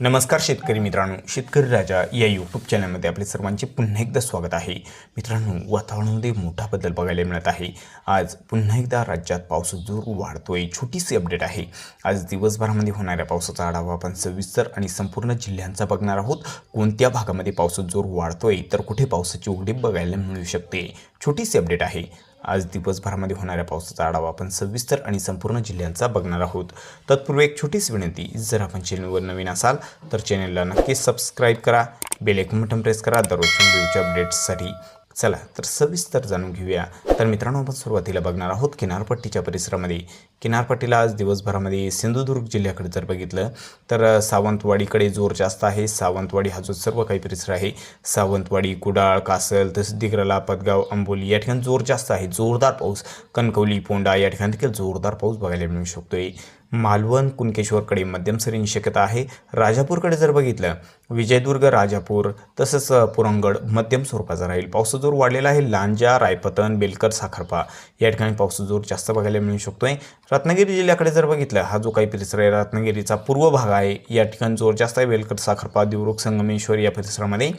नमस्कार शेतकरी मित्रांनो शेतकरी राजा या यूट्यूब चॅनलमध्ये आपले सर्वांचे पुन्हा एकदा स्वागत आहे. मित्रांनो वातावरणामध्ये मोठा बदल बघायला मिळत आहे. आज पुन्हा एकदा राज्यात पाऊस जोर वाढतोय छोटीशी अपडेट आहे. आज दिवसभरामध्ये होणाऱ्या पावसाचा आढावा आपण सविस्तर आणि संपूर्ण जिल्ह्यांचा बघणार आहोत. कोणत्या भागामध्ये पावसाचा जोर वाढतोय तर कुठे पावसाची उघडीप बघायला मिळू शकते छोटीशी अपडेट आहे. आज दिवसभरामध्ये होणाऱ्या पावसाचा आढावा आपण सविस्तर आणि संपूर्ण जिल्ह्यांचा बघणार आहोत. तत्पूर्वी एक छोटीशी विनंती जर आपण चॅनलवर नवीन असाल तर चॅनलला नक्की सबस्क्राईब करा बेल ऐकून बटन प्रेस करा दररोजच्या व्हिडिओच्या अपडेट्ससाठी. चला तर सविस्तर जाणून घेऊया. तर मित्रांनो आपण सुरुवातीला बघणार आहोत किनारपट्टीच्या परिसरामध्ये. किनारपट्टीला आज दिवसभरामध्ये सिंधुदुर्ग जिल्ह्याकडे जर बघितलं तर सावंतवाडीकडे जोर जास्त आहे. सावंतवाडी हा जो सर्व काही परिसर आहे सावंतवाडी कुडाळ कासल तसेच दिग्रला पदगाव अंबोली या ठिकाणी जोर जास्त आहे. जोरदार पाऊस कणकवली पोंडा या ठिकाणी देखील जोरदार पाऊस बघायला मिळू शकतोय. मालवण कुणकेश्वरकडे मध्यम सरींची शक्यता आहे. राजापूरकडे जर बघितलं विजयदुर्ग राजापूर तसंच पुरंगड मध्यम स्वरूपाचा राहील. पावसाचा जोर वाढलेला आहे. लांजा रायपतन बेलकर साखरपा या ठिकाणी पावसाचा जोर जास्त बघायला मिळू शकतोय. रत्नागिरी जिल्ह्याकडे जर बघितलं हा जो काही परिसर आहे रत्नागिरीचा पूर्व भाग आहे या ठिकाणी जोर जास्त आहे वेलकट साखरपा देवरुख संगमेश्वर या परिसरामध्ये.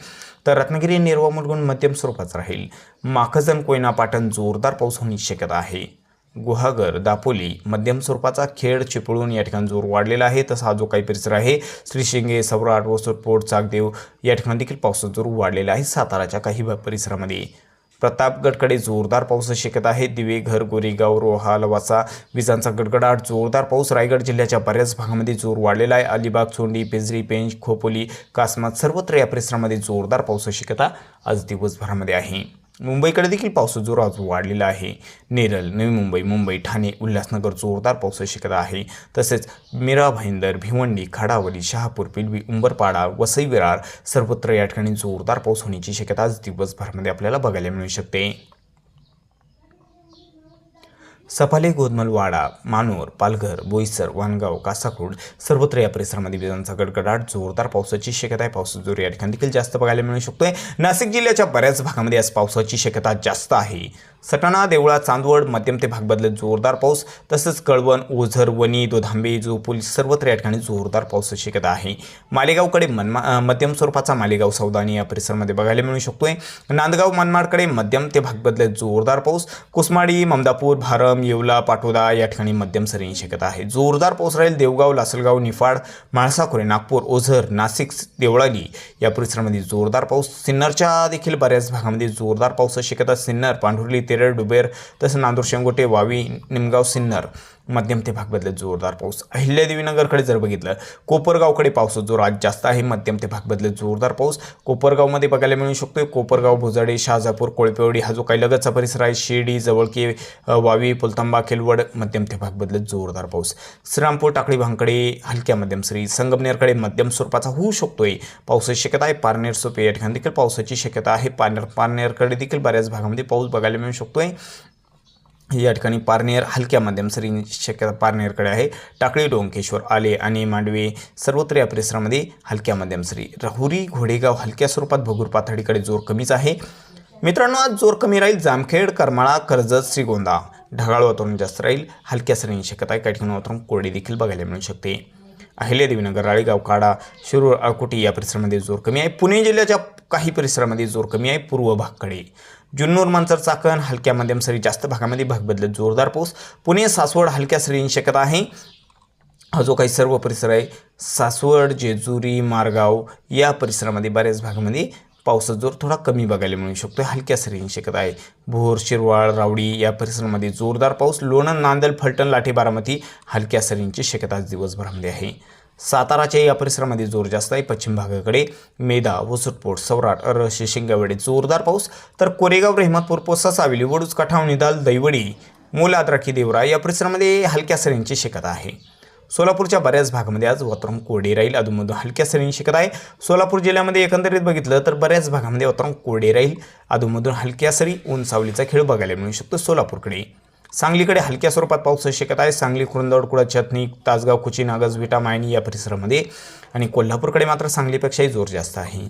तर रत्नागिरी निर्वा मुलगुण मध्यम स्वरूपाचा राहील. माखजन कोयना पाटण जोरदार पाऊस होण्याची शक्यता आहे. गुहागर दापोली मध्यम स्वरूपाचा खेळ चिपळूण या ठिकाणी जोर वाढलेला आहे. तसा हा जो काही परिसर आहे श्रीशिंगे सवराट वसुरपोट चाकदेव या ठिकाणी देखील पावसाचा जोर वाढलेला आहे साताराच्या काही परिसरामध्ये. प्रतापगडकडे जोरदार पावसाची शक्यता आहे. दिवे घर गोरेगाव रोहाल लवासा विजांचा गडगडाट जोरदार पाऊस रायगड जिल्ह्याच्या बऱ्याच भागामध्ये जोर वाढलेला आहे. अलिबाग चोंडी पेजरी पेंच खोपोली कासमात सर्वत्र या परिसरामध्ये जोरदार पावसाची शक्यता आज दिवसभरामध्ये आहे. मुंबईकडे देखील पावसाचा जोर आज वाढलेला आहे. नेरल नवी मुंबई मुंबई ठाणे उल्हासनगर जोरदार पावसाची शक्यता आहे. तसेच मीरा भाईंदर भिवंडी खडावली शहापूर पिलवी उंबरपाडा वसई विरार सर्वत्र या ठिकाणी जोरदार पाऊस होण्याची शक्यता आज दिवसभरामध्ये आपल्याला बघायला मिळू शकते. सफाले गोदमलवाडा मानोर पालघर बोईसर वानगाव कासाकोड सर्वत्र या परिसरामध्ये विजांचा गडगडाट जोरदार पावसाची शक्यता आहे. पावसाचा जोर या ठिकाणी देखील जास्त बघायला मिळू शकतोय. नाशिक जिल्ह्याच्या बऱ्याच भागामध्ये आज पावसाची शक्यता जास्त आहे. सटाणा देवळा चांदवड मध्यम ते भाग बदलत जोरदार पाऊस तसंच कळवण ओझर वणी दोधांबे जोपूल सर्वत्र या ठिकाणी जोरदार पावसाची शक्यता आहे. मालेगावकडे मनमा मध्यम स्वरूपाचा मालेगाव सौदानी या परिसरामध्ये बघायला मिळू शकतोय. नांदगाव मनमाडकडे मध्यम ते भाग बदलत जोरदार पाऊस कुसमाडी ममदापूर भारम येवला पाटोदा या ठिकाणी मध्यम सरींची शक्यता आहे. जोरदार पाऊस राहील देवगाव लासलगाव निफाड माळसाखोरे नागपूर ओझर नाशिक देवळाली या परिसरामध्ये जोरदार पाऊस. सिन्नरच्या देखील बऱ्याच भागामध्ये जोरदार पावसाची शक्यता. सिन्नर पांढुर्ली केरळ डुबेर तसं नांदूर शेंगोटे वावी निमगाव सिन्नर. मध्यम ते भाग बदलत जोरदार पाऊस. अहिल्यादेवीनगरकडे जर बघितलं कोपरगावकडे पावसाचा जोर आज जास्त आहे मध्यम ते भाग बदलत जोरदार पाऊस. कोपरगावमध्ये बघायला मिळू शकतो कोपरगाव भुजाडे शहाजापूर कोळपेवडी हा जो काही लगतचा परिसर आहे शिर्डी जवळकी वावी पुलतांबा खेलवड मध्यम ते भाग बदलत जोरदार पाऊस. श्रीरामपूर टाकळी भांकडे हलक्या मध्यम श्री संगमनेरकडे मध्यम स्वरूपाचा होऊ शकतोय. पावसाची शक्यता आहे पारनेर सोपे या ठिकाणी देखील पावसाची शक्यता आहे. पारनेर पारनेरकडे देखील बऱ्याच भागामध्ये पाऊस बघायला मिळू शकतोय. या ठिकाणी पारनेर हलक्या मध्यम सरी शक्यता पारनेरकडे आहे. टाकळी डोंकेश्वर आले आणि मांडवे सर्वत्र या परिसरामध्ये हलक्या मध्यम सरी. राहुरी घोडेगाव हलक्या स्वरूपात भगूर पाथडीकडे जोर कमीच आहे. मित्रांनो आज जोर कमी राहील. जामखेड करमाळा कर्जत श्रीगोंदा. ढगाळ वातावरण जास्त राहील. हलक्या सरींची शक्यता आहे. काही ठिकाणी वातावरण कोरडे देखील बघायला मिळू शकते. अहिल्यादेवीनगर राळेगाव काडा शिरूर अळकुटी या परिसरामध्ये जोर कमी आहे. पुणे जिल्ह्याच्या काही परिसरामध्ये जोर कमी आहे. पूर्व भागकडे जुन्नूर मांजर चाकण हलक्या मध्यम सरी जास्त भागामध्ये भाग बदलत जोरदार पाऊस. पुणे सासवड हलक्या सरींची शक्यता आहे. हा जो काही सर्व परिसर आहे सासवड जेजुरी मारगाव या परिसरामध्ये बऱ्याच भागामध्ये पावसाचा जोर थोडा कमी बघायला मिळू शकतो हलक्या सरींची शक्यता आहे. भोर शिरवाळ रावडी या परिसरामध्ये जोरदार पाऊस. लोणंद नांदल फलटण लाठी बारामती हलक्या सरींची शक्यता आज दिवसभरामध्ये आहे. साताराच्या या परिसरामध्ये जोर जास्त आहे. पश्चिम भागाकडे मेदा वसुटपोट सौराट अर शिशिंगावेडे जोरदार पाऊस. तर कोरेगाव रेहमतपूर पोसा सावली वडूज कठाव निदाल दैवडी मोलाद्राखी देवरा या परिसरामध्ये हलक्या सरींची शक्यता आहे. सोलापूरच्या बऱ्याच भागामध्ये आज वातावरण कोरडे राहील. अधूनमधून हलक्या सरींची शक्यता आहे. सोलापूर जिल्ह्यामध्ये एकंदरीत बघितलं तर बऱ्याच भागामध्ये वातावरण कोरडे राहील. अधूनमधून हलक्या सरी ऊन सावलीचा खेळ बघायला मिळू शकतो सोलापूरकडे. सांगलीकडे हलक्या स्वरूपात पाऊस शक्यता आहे. सांगली कुरुंदवड कुडा चटणी तासगाव कुची नागज विटा मायनी या परिसरामध्ये आणि कोल्हापूरकडे मात्र सांगलीपेक्षाही जोर जास्त आहे.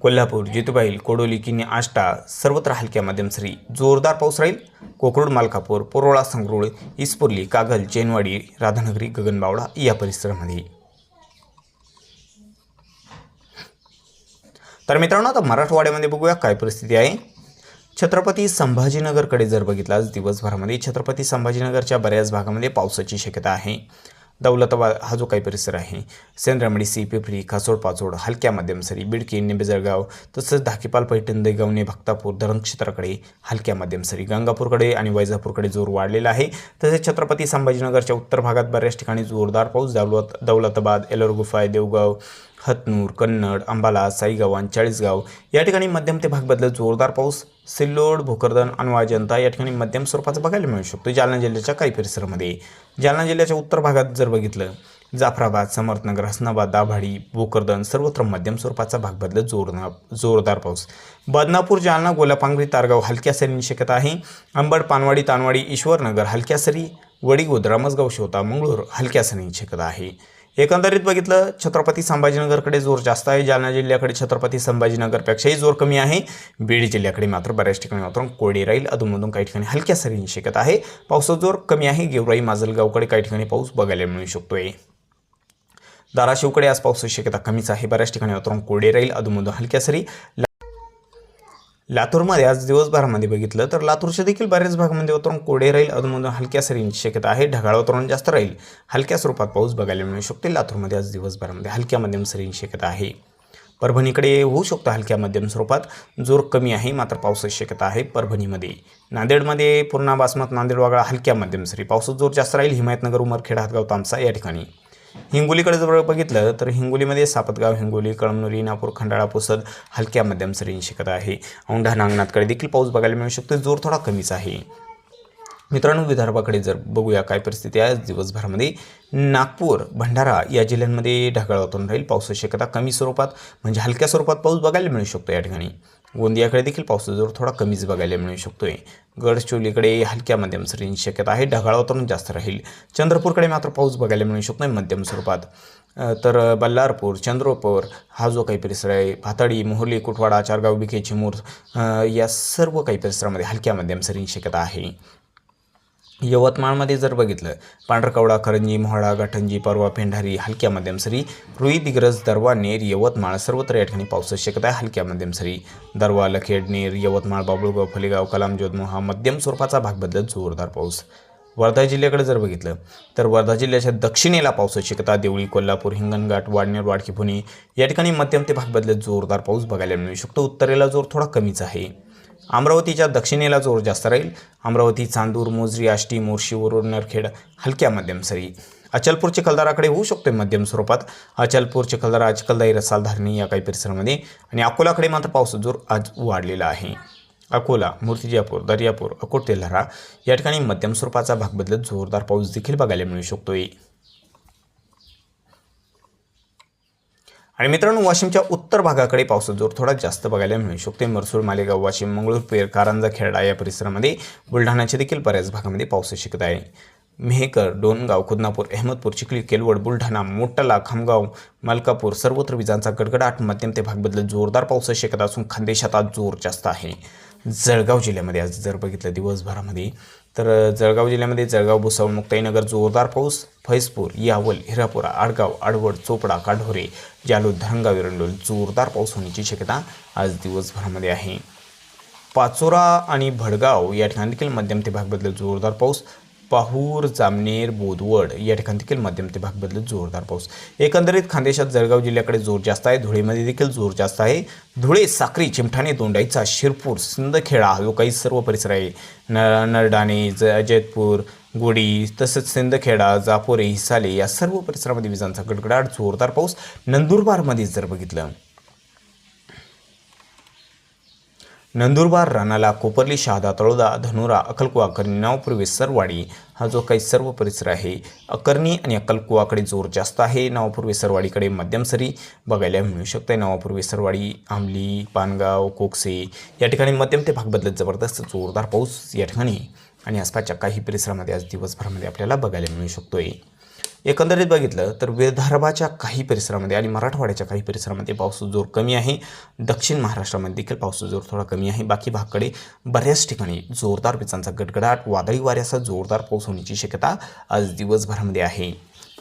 कोल्हापूर जितुबाईल कोडोली किनी आष्टा सर्वत्र हलक्या मध्यमसरी जोरदार पाऊस राहील. कोकरूड मालकापूर पोरोळा संगरुळ इस्पुर्ली कागल चेनवाडी राधानगरी गगनबावडा या परिसरामध्ये. तर मित्रांनो आता मराठवाड्यामध्ये बघूया काय परिस्थिती आहे. छत्रपती संभाजीनगरकडे जर बघितलं आज दिवसभरामध्ये छत्रपती संभाजीनगरच्या बऱ्याच भागामध्ये पावसाची शक्यता आहे. दौलताबाद हा जो काही परिसर आहे सेंद्रमडी पिपरी खासोड पाचोड हलक्या मध्यम सरी बिडकी निबेजळगाव तसंच धाकीपाल पैठण दैगवणे भक्तापूर धरण क्षेत्राकडे हलक्या मध्यम सरी गंगापूरकडे आणि वैजापूरकडे जोर वाढलेला आहे. तसेच छत्रपती संभाजीनगरच्या उत्तर भागात बऱ्याच ठिकाणी जोरदार पाऊस दौलत दौलताबाद एलोरगुफाय देवगाव हतनूर कन्नड अंबाला साईगावान चाळीसगाव या ठिकाणी मध्यम ते भाग बदलत जोरदार पाऊस सिल्लोड भोकरदन अनवा जनता या ठिकाणी मध्यम स्वरूपाचा बघायला मिळू शकतो जालना जिल्ह्याच्या काही परिसरामध्ये. जालना जिल्ह्याच्या उत्तर भागात जर बघितलं जाफराबाद समर्थनगर हसनाबाद दाभाडी भोकरदन सर्वत्र मध्यम स्वरूपाचा भाग बदलत जोरदार जोरदार पाऊस. बदनापूर जालना गोलापांगरी तारगाव हलक्या सरींची शक्यता आहे. अंबड पानवाडी तानवाडी ईश्वरनगर हलक्या सरी वडीगोद रामसगाव शोता मंगळूर हलक्या सरींची शक्यता आहे. एकंदरीत बघितलं छत्रपती संभाजीनगरकडे जोर जास्त आहे. जालना जिल्ह्याकडे छत्रपती संभाजीनगरपेक्षाही जोर कमी आहे. बीड जिल्ह्याकडे मात्र बऱ्याच ठिकाणी मात्र कोरडे राहील. अधूनमधून काही ठिकाणी हलक्या सरींची शक्यता आहे. पावसाचा जोर कमी आहे. गेवराई माजलगावकडे काही ठिकाणी पाऊस बघायला मिळू शकतोय. धाराशिवकडे आज पावसाची शक्यता कमीच आहे. बऱ्याच ठिकाणी वातावरण कोरडे राहील. अधूनमधून हलक्या सरी. लातूरमध्ये आज दिवसभरामध्ये बघितलं तर लातूरच्या देखील बऱ्याच भागामध्ये म्हणजे वातावरण कोडे राहील अधूनमधून हलक्या सरींची शक्यता आहे. ढगाळ वातावरण जास्त राहील. हलक्या स्वरूपात पाऊस बघायला मिळू शकते. लातूरमध्ये आज दिवसभरामध्ये हलक्या मध्यम सरींची शक्यता आहे. परभणीकडे होऊ शकतं हलक्या मध्यम स्वरूपात. जोर कमी आहे मात्र पावसाची शक्यता आहे परभणीमध्ये. नांदेडमध्ये पूर्णा बासमत नांदेड वागळा हलक्या मध्यम सरी. पावसाचा जोर जास्त राहील. हिमायतनगर उमरखेड हातगाव तामसा या ठिकाणी. हिंगोलीकडे जर बघितलं तर हिंगोलीमध्ये सापतगाव हिंगोली कळमनुरी नागपूर खंडाळा पुसद हलक्या मध्यम सरींची शक्यता आहे. औंढा नागनाथकडे देखील पाऊस बघायला मिळू शकतो. जोर थोडा कमीच आहे. मित्रांनो विदर्भाकडे जर बघूया काय परिस्थिती आहे आज दिवसभरामध्ये नागपूर भंडारा या जिल्ह्यांमध्ये ढगाळ वातावरण राहील. पावसाची शक्यता कमी स्वरूपात म्हणजे हलक्या स्वरूपात पाऊस बघायला मिळू शकतो या ठिकाणी. गोंदियाकडे देखील पावसाचा जोर थोडा कमीच बघायला मिळू शकतोय. गडचिरोलीकडे हलक्या मध्यम सरींची शक्यता आहे. ढगाळ वातावरण जास्त राहील. चंद्रपूरकडे मात्र पाऊस बघायला मिळू शकतो मध्यम स्वरूपात. तर बल्लारपूर चंद्रपूर हा जो काही परिसर आहे भाताडी मोहर्ली कुटवाडा चारगाव बिखे चिमूर या सर्व काही परिसरामध्ये हलक्या मध्यम सरींची शक्यता आहे. यवतमाळमध्ये जर बघितलं पांढरकवडा करंजी मोहाडा गाठंजी परवा पेंढारी हलक्या मध्यम सरी रुई दिग्रज दरवा नेर यवतमाळ सर्वत्र या ठिकाणी पावसाची शक्यता आहे. हलक्या मध्यम सरी दरवा लखेड नेर यवतमाळ बाबुळगाव फलेगाव कलाम जोधमो हा मध्यम स्वरूपाचा भाग बदलत जोरदार पाऊस. वर्धा जिल्ह्याकडे जर बघितलं तर वर्धा जिल्ह्याच्या दक्षिणेला पावसाची शक्यता देवळी कोल्हापूर हिंगणघाट वाडनेर वाडकी पुणे या ठिकाणी मध्यम ते भाग बदलत जोरदार पाऊस बघायला मिळू शकतो. उत्तरेला जोर थोडा कमीच आहे. अमरावतीच्या दक्षिणेला जोर जास्त राहील. अमरावती चांदूर मोजरी आष्टी मोर्शी वरुड नरखेड हलक्या मध्यम सरी. अचलपूर चिखलदाराकडे होऊ शकते मध्यम स्वरूपात. अचलपूर चिखलदारा चिखलदाई रसाल धारणी या काही परिसरामध्ये. आणि अकोलाकडे मात्र पाऊस जोर आज वाढलेला आहे. अकोला मूर्तिजापूर दर्यापूर अकोट तेल्हारा या ठिकाणी मध्यम स्वरूपाचा भाग बदलत जोरदार पाऊस देखील बघायला मिळू शकतोय. आणि मित्रांनो वाशिमच्या उत्तर भागाकडे पावसाचा जोर थोडा जास्त बघायला मिळू शकते. मरसूड मालेगाव वाशिम मंगळूर पेर कारंजा खेरडा या परिसरामध्ये बुलढाण्याच्या देखील बऱ्याच भागामध्ये पाऊस शिकत आहे. मेहकर डोनगाव खुदनापूर अहमदपूर चिखली केलवड बुलढाणा मोटला खामगाव मलकापूर सर्वत्र विजांचा गडगडाट. मध्यम ते भाग बदलत जोरदार पाऊस शकत असून खानदेशात आज जोर जास्त आहे. जळगाव जिल्ह्यामध्ये आज जर बघितलं दिवसभरामध्ये तर जळगाव जिल्ह्यामध्ये जळगाव भुसावळ मुक्ताईनगर जोरदार पाऊस फैजपूर यावल हिरापुरा आडगाव आडवड चोपडा काढोरे जालू धरणगाव एरंडोल जोरदार पाऊस होण्याची शक्यता आज दिवसभरामध्ये आहे. पाचोरा आणि भडगाव या ठिकाणी देखील मध्यम ते भाग जोरदार पाऊस पाहूर जामनेर बोदवड या ठिकाणी देखील मध्यम ते भाग बदलत जोरदार पाऊस. एकंदरीत खानदेशात जळगाव जिल्ह्याकडे जोर जास्त आहे. धुळेमध्ये देखील जोर जास्त आहे. धुळे साक्री चिमठाणे दोंडाईचा शिरपूर सिंदखेडा हा जो काही सर्व परिसर आहे न नरडाणे ज जयतपूर गोडी तसंच सिंदखेडा जापोरे हिसाले या सर्व परिसरामध्ये विजांचा गडगडाट जोरदार पाऊस. नंदुरबारमध्ये जर बघितलं नंदुरबार रानाला कोपर्ली शहादा तळोदा धनुरा अक्कलकुवा करणी नावपूर सरवाडी हा जो काही सर्व परिसर आहे अकर्णी आणि अक्कलकुवाकडे जोर जास्त आहे. नावापूर सरवाडीकडे मध्यम सरी बघायला मिळू शकते नावापूर सरवाडी आंबली पानगाव कोकसे या ठिकाणी मध्यम ते भाग बदलत जबरदस्त जोरदार पाऊस या ठिकाणी आणि आसपासच्या काही परिसरामध्ये आज दिवसभरामध्ये आपल्याला बघायला मिळू शकतोय. एकंदरीत बघितलं तर विदर्भाच्या काही परिसरामध्ये आणि मराठवाड्याच्या काही परिसरामध्ये पावसाचा जोर कमी आहे. दक्षिण महाराष्ट्रामध्ये देखील पावसाचा जोर थोडा कमी आहे. बाकी भागकडे बऱ्याच ठिकाणी जोरदार विजांचा गडगडाट वादळी वाऱ्याचा जोरदार पाऊस होण्याची शक्यता आज दिवसभरामध्ये आहे.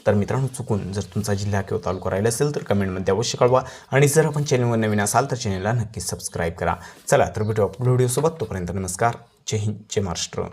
तर मित्रांनो चुकून जर तुमचा जिल्हा किंवा तालुका राहिला असेल तर कमेंटमध्ये अवश्य कळवा. आणि जर आपण चॅनलवर नवीन असाल तर चॅनलला नक्कीच सबस्क्राईब करा. चला तर भेटू आपल्या व्हिडिओसोबत तोपर्यंत नमस्कार. जय हिंद जय महाराष्ट्र.